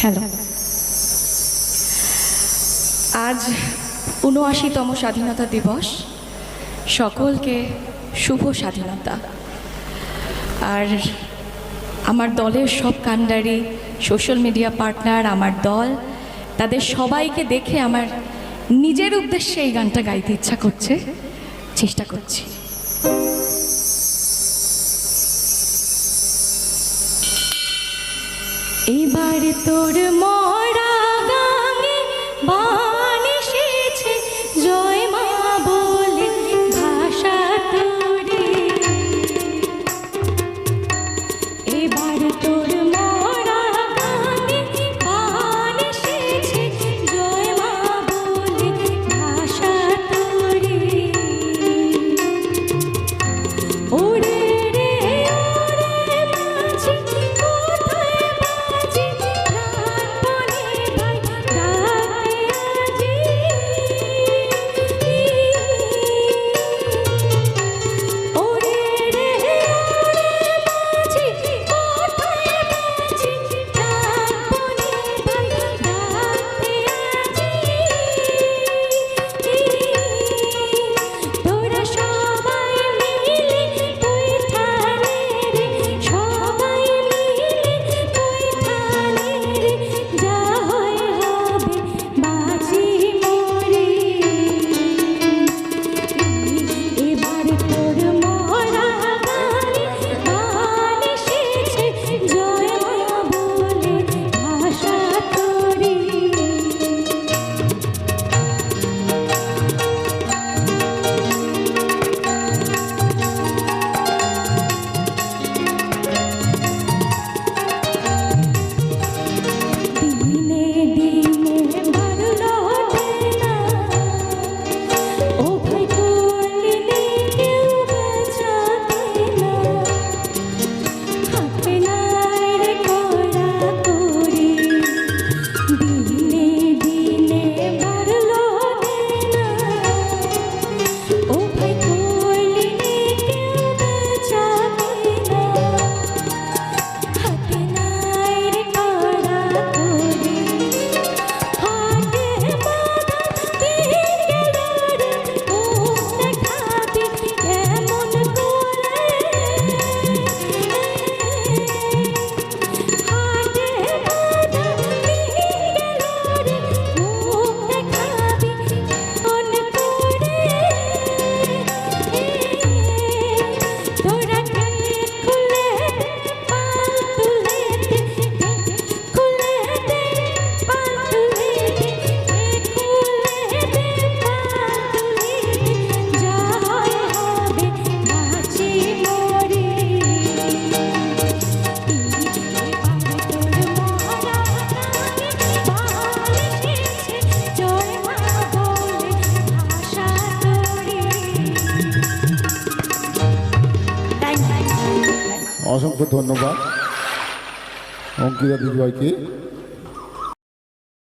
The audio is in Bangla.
হ্যালো। আজ উনআশিতম স্বাধীনতা দিবস। সকলকে শুভ স্বাধীনতা। আর আমার দলের সব কান্ডারি, সোশ্যাল মিডিয়া পার্টনার, আমার দল, তাদের সবাইকে দেখে আমার নিজের উদ্দেশ্যে এই গানটা গাইতে ইচ্ছা করছে। চেষ্টা করছি। এবার তোর মন থাকবে না অসংখ্য ধন্যবাদ। অঙ্কিতা দিদিভাইকে।